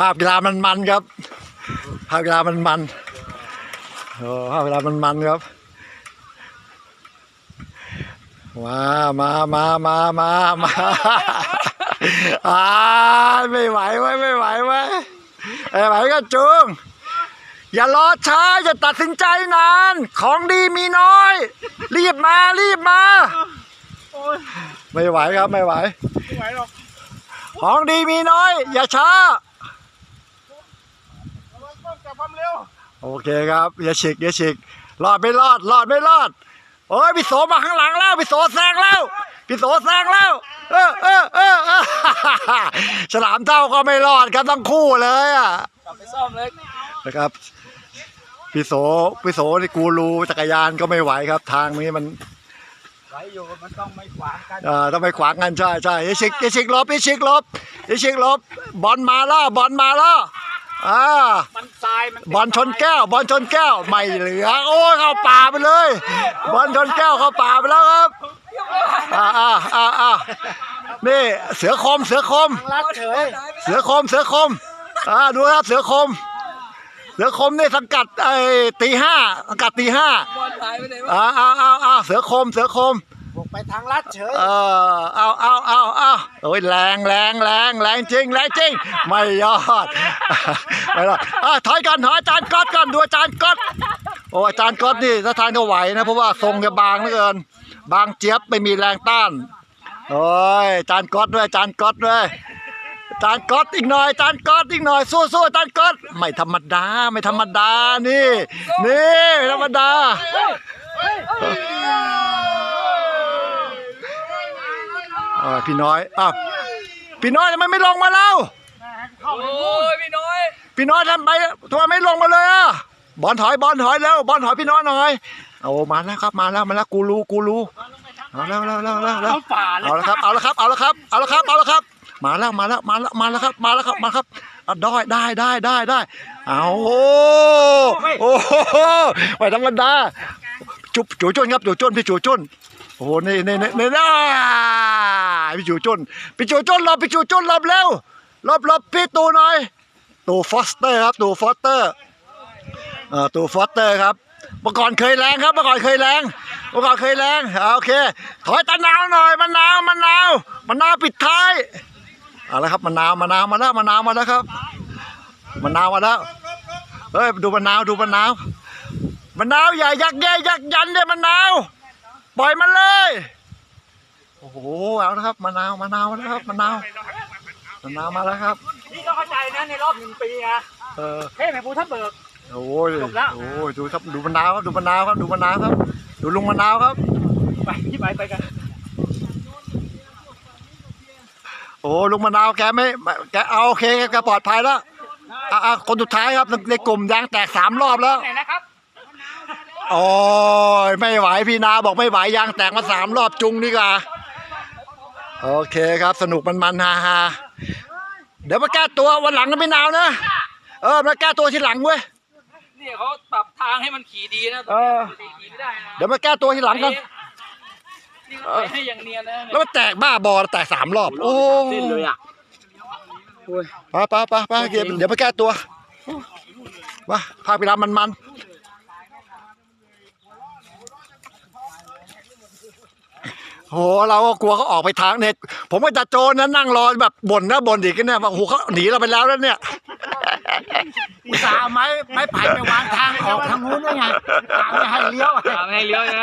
ภาพกีฬามันมันๆครับ ภาพกีฬามันมันโอ้ภาพกีฬามันมันๆครับ มามามามามามาอ่าไม่ไหวไว้ยไม่ไหวไว้ยไม่ไหวก็จุงอย่ารอช้าอย่าตัดสินใจนาน ของดีมีน้อย รีบมารีบมาโอ้ยไม่ไหวครับไม่ไหวไม่ไหวหรอกของดีมีน้อย อย่าช้า ระวังต้องจับ ความเร็ว โอเคครับอย่าฉีกอย่าฉีกรอดไม่รอดรอดไม่รอดโอ้ยพี่โสมาข้างหลังแล้วพี่โสแซงแล้วพี่โสแซงแล้ว เออเออเออเออฉลามเท่าก็ไม่รอดกันทั้งคู่เลยอะกลับไปซ่อมเลยนะครับพี่โสพี่โสนี่กูรูจักรยานก็ไม่ไหวครับ ทางนี้มันไหวอยู่มันต้องไม่ขวางกันเอ่อต้องไปขวางกันใช่ใช่อย่าฉีกอย่าฉีกหลบอย่าฉีกหลบอย่าฉีกหลบบอลมาแล้วบอลมาแล้วอ่ามันทรายมันบอลชนแก้ว บอลชนแก้วไม่เหลือ โอ้ยเข้าป่าไปเลย บอลชนแก้วเข้าป่าไปแล้วครับอ่าอ่าอ่าอ่านี่เสือคมเสือคม รักเฉยเสือคมเสือคมอ่าดูครับเสือคม เสือคมนี่สังกัดไอ้ตีห้าสังกัดตีห้าบอลหายไปไหนวะ อ่าอ่าอ่าอ่าเสือคมเสือคมบุก ไปทางลัดเฉย เออเอาเอาเอาเอาโอ้ยแรงแรงแรงแรงจริงแรงจริง ไม่ยอด ไม่รอดอะถอยกันถอยอาจารย์ก๊อตก่อนดูอาจารย์ก๊อตโอ้อาจารย์ก๊อตนี่ถ้าทานก็ไหวนะเพราะว่าทรงจะบางเหลือเกิน บางเจี๊ยบไม่มีแรงต้านโอ้ยอาจารย์ก๊อตด้วยอาจารย์ก๊อตด้วยอาจารย์ก๊อตอีกหน่อยอาจารย์ก๊อตอีกหน่อยสู้สู้อาจารย์ก๊อตไม่ธรรมดาไม่ธรรมดานี่ นี่ไม่ธรรมดา เออพี่น้อยอ้าวพี่น้อยทำไมไม่ลงมาเล่าโอ้ยพี่น้อย พี่น้อยทำไมทำไมไม่ลงมาเลยอะบอลถอยบอลถอยแล้วบอลถอยพี่น้อยหน่อยเอามาแล้วครับมาแล้วมาแล้วกูรู้กูรู้เอาแล้วแล้วแล้วแล้วแล้วเข้าป่าเลยเอาละครับเอาละครับเอาละครับเอาละครับเอาละครับ มาแล้วมาแล้วมาแล้วมาแล้วครับมาแล้วครับมาครับเอาได้ได้ได้ได้ได้เอาโอ้โอ้โหไม่ธรรมดาจุบจูจุนครับจูจุนพี่จูจุนโอ้โหนี่นี่นี่นี่นะ พี่จูจุนพี่จูจุนหลบพี่จูจุนหลบเร็วหลบหลบพี่ตูหน่อยตูฟอสเตอร์ครับตูฟอสเตอร์เอ่อตูฟอสเตอร์ครับเมื่อก่อนเคยแรงครับเมื่อก่อนเคยแรงเมื่อก่อนเคยแรงโอเค ถอยตะนาวหน่อยมะนาวมะนาวมะนาวปิดท้ายเอาละครับมะนาวมะนาวมาแล้วมะนาวมาแล้วครับมะนาวมาแล้วเฮ้ยดูมะนาวดูมะนาวมะนาวอย่ายักแย่ยักยันเด้มะนาว ปล่อยมันเลย โอ้โหเอาละครับมะนาวมะนาวมาแล้วครับมะนาวมะนาวมาแล้วครับ นี่ก็เข้าใจนะในรอบหนึ่งปีอะเออเฮ้ยแม่ภูทับเบิก โอ้ยจบแล้ว โอ้ยดูครับดูมะนาวครับดูมะนาวครับดูมะนาวครับ ดูลุงมะนาวครับ ไปที่ไปไปกันโอ้ลุงมะนาวแกไม่แกเอาโอเคแกปลอดภัยแล้วอะอะคนสุดท้ายครับในกลุ่มยางแตกสามรอบแล้วไหนนะครับโอ้ยไม่ไหวพี่นาบอกไม่ไหวยางแตกมาสามรอบจุงดีกว่า โอเคครับสนุกมันมันๆฮาฮาเดี๋ยวมาแก้ตัววันหลังนะพี่นาวนะ เออมาแก้ตัวทีหลังเว้ยนี่เขาปรับทางให้มันขี่ดีนะเออขี่ไม่ได้นะเดี๋ยวมาแก้ตัวทีหลังกันนี่เขาไปให้อย่างเนียนนะแล้วมันแตกบ้าบอแตกสามรอบ โอ้สิ้นเลยอะไปไปไปไปเดี๋ยวเดี๋ยวมาแก้ตัวมาพาไปรำมันมัน โหเราก็กลัวเขาออกไปทางเน็ตผมก็จะโจรนั้นนั่งรอแบบบ่นนะบ่นอีกเนี่ยว่าโอ้โหเขาหนีเราไปแล้วแล้วเนี่ยอุตส่าห์เอาไม้ไม้ไผ่ไปวางทางออกทางนู้นด้วยไงกะไม่ให้เลี้ยว ไม่ให้เลี้ยวนะ